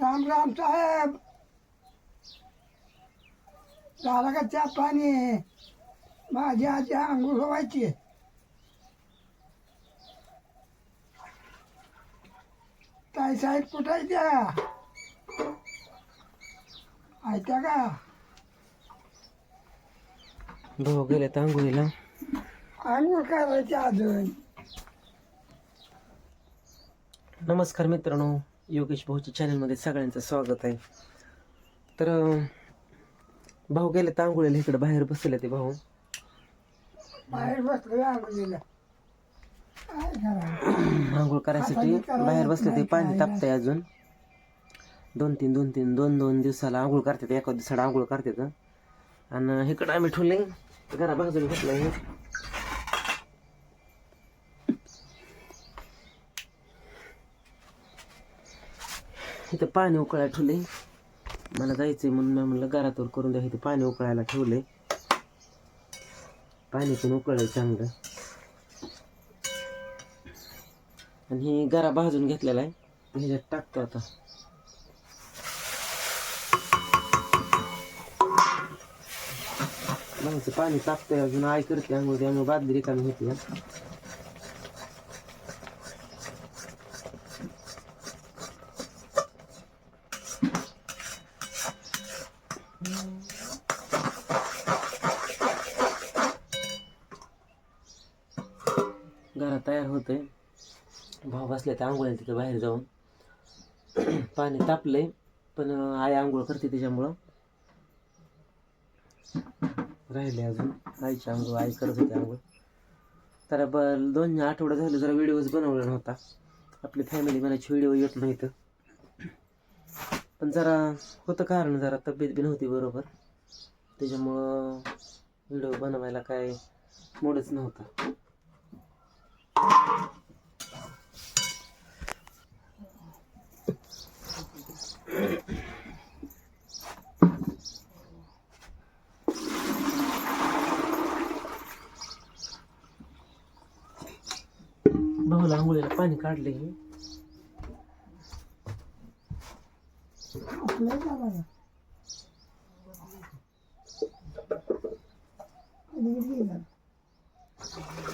राम राम साहेब. झाला का चहा पाणी माझी आजी आंघोळ व्हायची. ताई साहेब कुठं त्या? आहे त्या का? भाऊ गेले आंघोळीला. आंघोळ करायची अजून. नमस्कार मित्रांनो. योगेश भाऊच्या चॅनलमध्ये सगळ्यांचं स्वागत आहे. तर भाऊ गेले तर आंघोळीला इकडे बाहेर बसले ते भाऊ. बाहेर बसलो आंघोळ करायसाठी बाहेर बसले ते पाणी तापतंय अजून. दोन तीन दोन तीन दोन दोन दिवसाला आंघोळ करतात एका दिवसाला आंघोळ करतात. आणि इकडं आम्ही ठेवले घरा बाजूला घेतलं इथं पाणी उकळायला ठेवले मला जायचंय म्हणून मी म्हणलं घरातवर करून द्या इथं पाणी उकळायला ठेवले पाणी पण उकळलं चांगलं. आणि हे गरा भाजून घेतलेला आहे. ह्याच्यात टाकतो आता. बाईचं पाणी तापतंय अजून आई करते आंघोळ त्यामुळे बादली रिकामी होती. तयार तयार होतंय. भाव बसले ते आंघोळीला तिथे बाहेर जाऊन. पाणी तापलंय पण आई आंघोळ करते त्याच्यामुळं. राहिले अजून. आईची आंघोळ आई करत होती आंघोळ. तर ब दोन आठवडा झालं जरा व्हिडिओज बनवला नव्हता. आपली फॅमिली म्हणायची व्हिडिओ येत नाहीत. पण जरा होतं कारण जरा तब्येत बी नव्हती बरोबर. त्याच्यामुळं व्हिडिओ बनवायला काय मोडच नव्हता. भाऊला आंघोळीला पाणी काढले Thank you.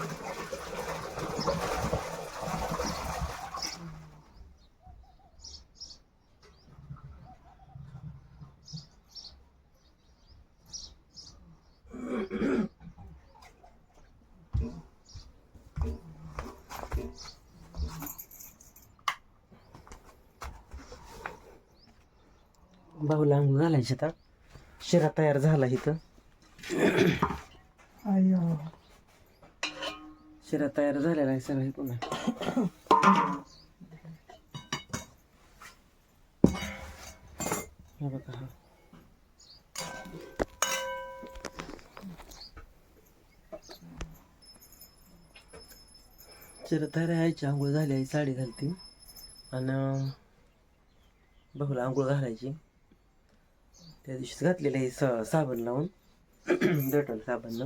भाऊला आंघोळ घालायची आता. शिरा तयार झाला इथं. शिरा तयार झालेला आहे सगळं हे पुन्हा बघा हा. शिरा तयार यायची आंघोळ झाली आहे साडी घालते. आणि भाऊला आंघोळ घालायची. त्या दिवशीच घातलेलं आहे स साबण लावून. डेटॉल साबण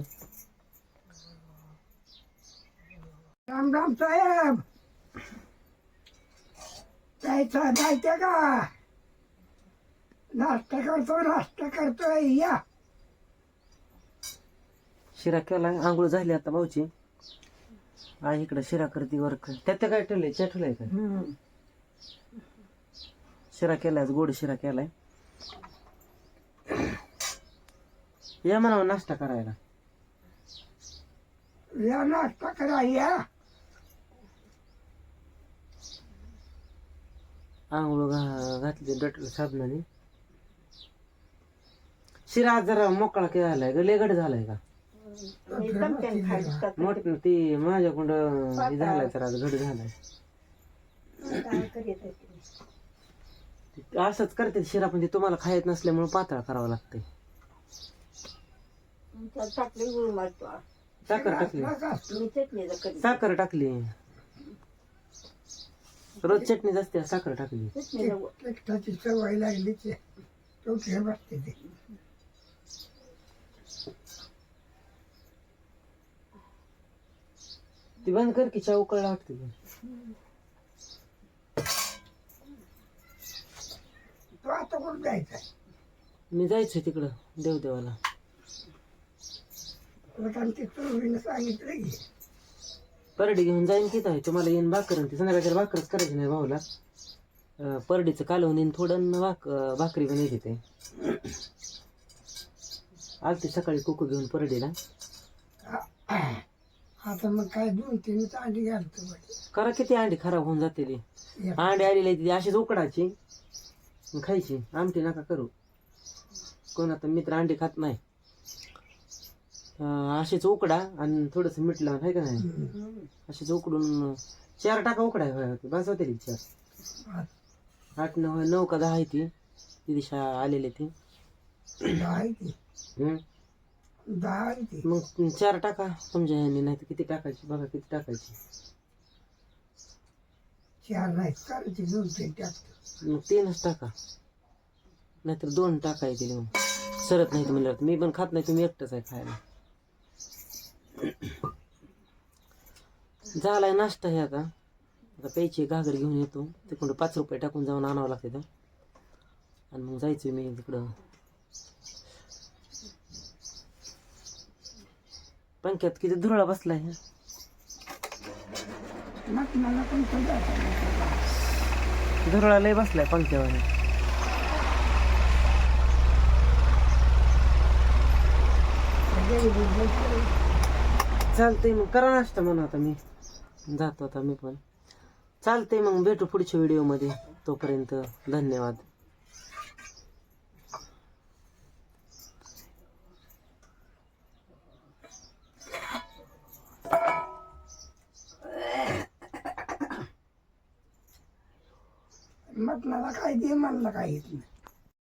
राम राम साहेब. जायचं जायचं का? नाश्ता करतो नाश्ता करतोय या. शिरा केला आंघोळ झाली आता भाऊची. आई इकडे शिरा करते वर त्यात काय ठेवलंय च्या ठेवलंय का? शिरा केलाय गोड शिरा केलाय. या म्हणा नाश्ता करायला या नाश्ता करा या आंघोळ घा घातली डटल साबणाने शिरा जरा मोकळा के झालाय ग लेगड झालाय का मोठ ती माझ्याकडं हे झालाय तर आज घड झालाय असंच करते शिरा पण ते तुम्हाला खायत नसल्यामुळे पातळ करावं लागतंय साखर टाकली. साखर टाकली. रोज चटणी असते साखर टाकली. तिखटाची सवय लागली की तो घे ते. ती बंद कर की चहा उकळला वाटते आता कुठं जायचं मी जायचंय तिकडं देवदेवाला. सांगितलं की परडी घेऊन जाईन किती आहे तुम्हाला येईन भाकर आणि ती संध्याकाळच्या भाकरच करायची नाही भाऊला. अं, परडीचं कालवून येईन थोडं भाक अं, भाकरी पण येते ते आलती सकाळी कुकू घेऊन परडीला. आता मग काय दोन तीनच अंडी घालतो बाई. करा किती अंडी? खराब होऊन जाते ती एक. अंडी आलेली ती अशीच उकडायची आणि खायची. आमटी नका करू. कोण आता मित्र अंडी खात नाही. अं, अशीच उकडा आणि थोडस मीठ लावून आहे का नाही. अशीच उकडून चार टाका होती बस होते चार आठ नऊ नऊ का दहा आहे ती. दिशा आलेली ती. मग चार टाका तुमच्या ह्याने नाही तर किती टाकायची? बघा किती टाकायची. चार नाही मग तीनच टाका. नाहीतर दोन टाका येतील मग. सरत नाही म्हणल्यावर. मी पण खात नाही तुम्ही एकटंच आहे खायला. झालाय नाश्ता हे आता. आता प्यायची घागर घेऊन येतो. तिकडं पाच रुपये टाकून जाऊन आणावं लागते तर आणि मग जायचं मी तिकडं. पंख्यात किती धुरळा बसलाय. धुरळा लय बसलाय पंख्यावर. चालतंय मग. करा नाश्ता म्हणा आता मी. जातो आता मी पण. चालतंय मग. भेटू पुढच्या व्हिडिओमध्ये. तोपर्यंत धन्यवाद. म्हटलं काय दे म्हणलं काय येत नाही.